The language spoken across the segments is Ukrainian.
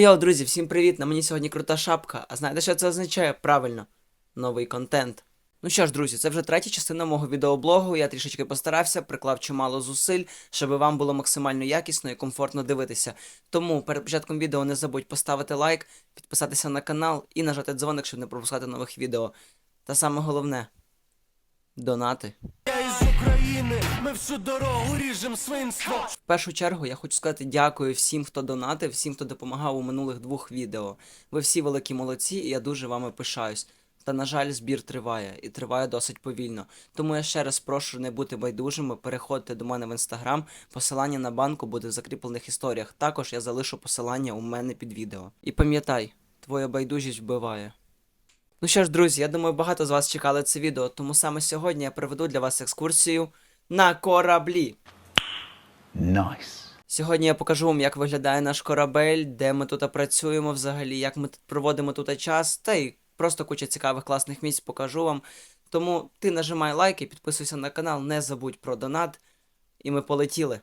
Йо-йо-йо, друзі, всім привіт! На мені сьогодні крута шапка. А знаєте, що це означає? Правильно, новий контент. Ну що ж, друзі, це вже третя частина мого відеоблогу. Я трішечки постарався, приклав чимало зусиль, щоб вам було максимально якісно і комфортно дивитися. Тому перед початком відео не забудь поставити лайк, підписатися на канал і нажати дзвоник, щоб не пропускати нових відео. Та саме головне донати. України, ми всю дорогу ріжем свинство. В першу чергу я хочу сказати дякую всім, хто донатив, всім, хто допомагав у минулих двох відео. Ви всі великі молодці, і я дуже вами пишаюсь. Та, на жаль, збір триває і триває досить повільно. Тому я ще раз прошу не бути байдужими, переходьте до мене в інстаграм. Посилання на банку буде в закріплених історіях. Також я залишу посилання у мене під відео. І пам'ятай, твоя байдужість вбиває. Ну що ж, друзі, я думаю, багато з вас чекали це відео, тому саме сьогодні я проведу для вас екскурсію на кораблі. Nice. Сьогодні я покажу вам, як виглядає наш корабель, де ми тут працюємо взагалі, як ми тут проводимо тут час, та й просто куча цікавих класних місць покажу вам. Тому ти нажимай лайк і підписуйся на канал, не забудь про донат. І ми полетіли.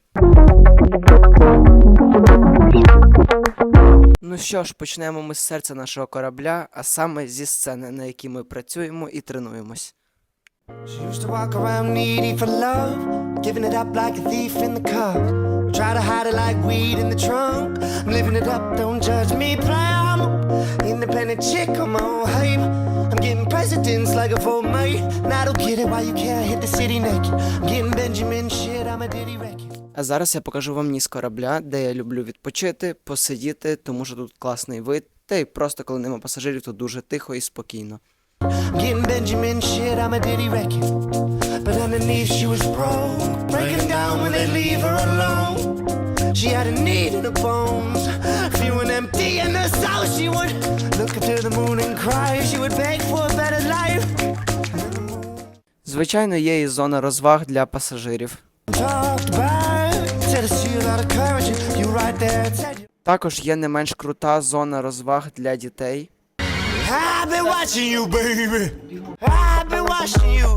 Ну що ж, почнемо ми з серця нашого корабля, а саме зі сцени, на якій ми працюємо і тренуємось. I'm getting Benjamin shit, I'm a ditty record. А зараз я покажу вам ніс корабля, де я люблю відпочити, посидіти, тому що тут класний вид, та й просто коли нема пасажирів, тут дуже тихо і спокійно. I'm getting Benjamin shit, I'm a ditty record. But underneath she was broke, breaking down when they leave her alone. She had a need in her bones, feeling empty in the soul. She would look up to the moon and cry. She would beg for a better life. Звичайно, є і зона розваг для пасажирів. Також є не менш крута зона розваг для дітей. I've been watching you, baby. I've been watching you.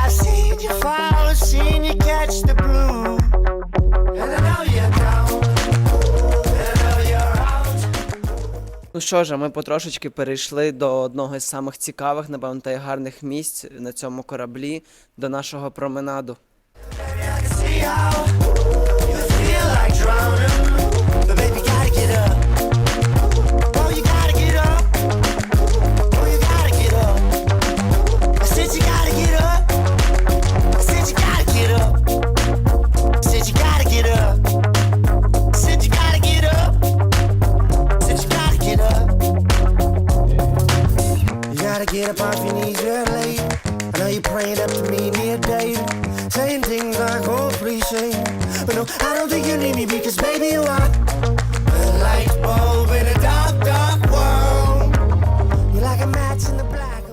I've seen you fall, seen you catch the blue. And I know you're down. And I know you're out. Ну що ж, ми потрошечки перейшли до одного з самих цікавих, напевно, та й гарних місць на цьому кораблі, до нашого променаду. Drowning. But no, I don't think you need me because, baby, you are a light bulb in a dark, dark world. You're like a match in the black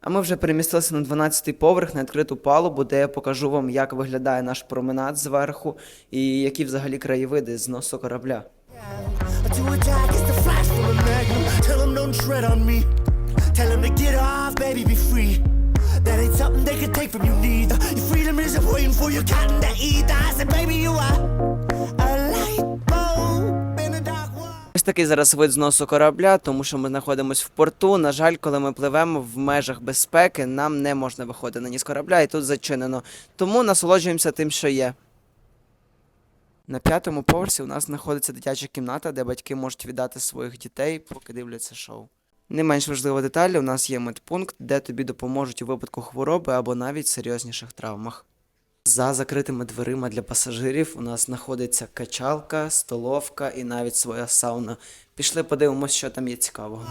А ми вже перемістилися на 12-й поверх на відкриту палубу, де я покажу вам, як виглядає наш променад зверху і які взагалі краєвиди з носу корабля. Tell them to get off, baby, be free. That ain't something they can take from you neither. Your freedom isn't waiting for your cotton to eat. I said, baby, you are a light. Ось такий зараз вид з носу корабля, тому що ми знаходимося в порту. На жаль, коли ми пливемо в межах безпеки, нам не можна виходити на ніс корабля, і тут зачинено. Тому насолоджуємося тим, що є. На п'ятому поверсі у нас знаходиться дитяча кімната, де батьки можуть віддати своїх дітей, поки дивляться шоу. Не менш важлива деталь, у нас є медпункт, де тобі допоможуть у випадку хвороби або навіть серйозніших травмах. За закритими дверима для пасажирів у нас знаходиться качалка, столовка і навіть своя сауна. Пішли подивимось, що там є цікавого.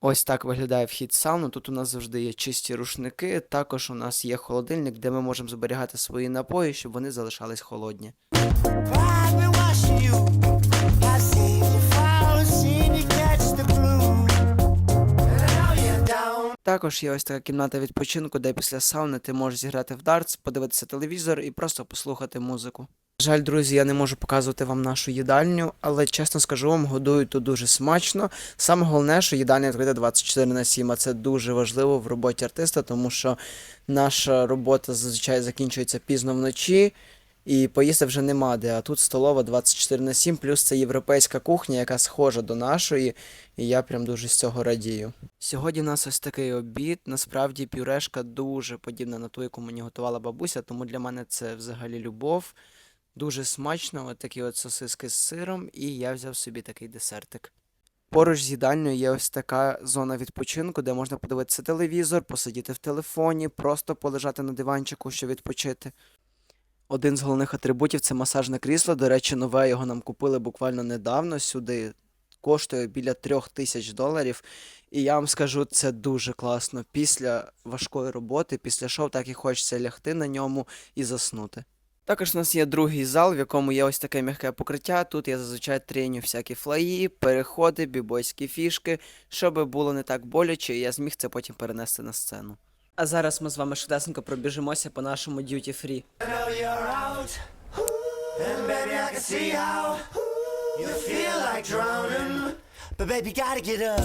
Ось так виглядає вхід сауну. Тут у нас завжди є чисті рушники. Також у нас є холодильник, де ми можемо зберігати свої напої, щоб вони залишались холодні. Також є ось така кімната відпочинку, де після сауни ти можеш зіграти в дартс, подивитися телевізор і просто послухати музику. Жаль, друзі, я не можу показувати вам нашу їдальню, але чесно скажу вам, годують тут дуже смачно. Саме головне, що їдальня відкрита 24 на 7, а це дуже важливо в роботі артиста, тому що наша робота зазвичай закінчується пізно вночі. І поїсти вже нема де, а тут столова 24 на 7, плюс це європейська кухня, яка схожа до нашої, і я прям дуже з цього радію. Сьогодні у нас ось такий обід. Насправді пюрешка дуже подібна на ту, яку мені готувала бабуся, тому для мене це взагалі любов. Дуже смачно, от такі от сосиски з сиром, і я взяв собі такий десертик. Поруч з їдальнею є ось така зона відпочинку, де можна подивитися телевізор, посидіти в телефоні, просто полежати на диванчику, щоб відпочити. Один з головних атрибутів це масажне крісло. До речі, нове його нам купили буквально недавно сюди. Коштує біля трьох тисяч доларів. І я вам скажу, це дуже класно. Після важкої роботи, після шоу, так і хочеться лягти на ньому і заснути. Також у нас є другий зал, в якому є ось таке м'яке покриття. Тут я зазвичай треню всякі флаї, переходи, бібойські фішки, щоб було не так боляче, і я зміг це потім перенести на сцену. А зараз ми з вами швидесенько пробіжимося по нашому duty free. But baby, gotta get up.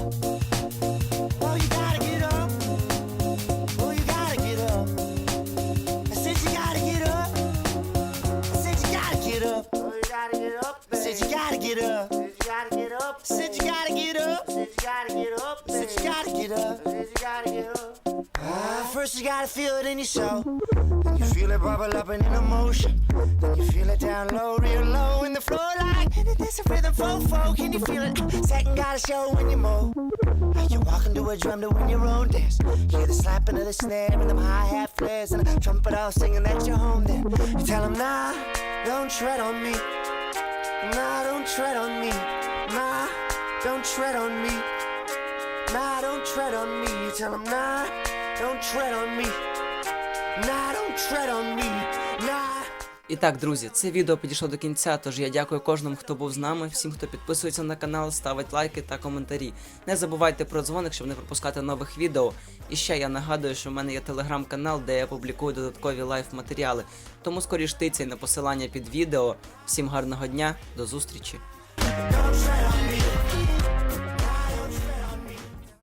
Oh, you gotta get up. Said you gotta get up. said you gotta get up. Said you gotta get up. Said you gotta get up. Ah, first you gotta feel it in your soul. Then you feel it bubble up and in emotion. Then you feel it down low, real low in the floor like and is a rhythm fofo. Can you feel it? Second gotta show when you move. You're walking to a drum to win your own dance. Hear the slapping of the snare and them hi-hat flares and a trumpet all singing that you're home then. You tell them nah, don't tread on me. Nah, don't tread on me. Nah, don't tread on me. Nah, don't tread on me. You tell them nah, don't tread on me. Nah, don't tread on me. І так, друзі, це відео підійшло до кінця, тож я дякую кожному, хто був з нами, всім, хто підписується на канал, ставить лайки та коментарі. Не забувайте про дзвоник, щоб не пропускати нових відео. І ще я нагадую, що в мене є телеграм-канал, де я публікую додаткові лайф матеріали. Тому скоріш тицяй на посилання під відео. Всім гарного дня, до зустрічі! I'm?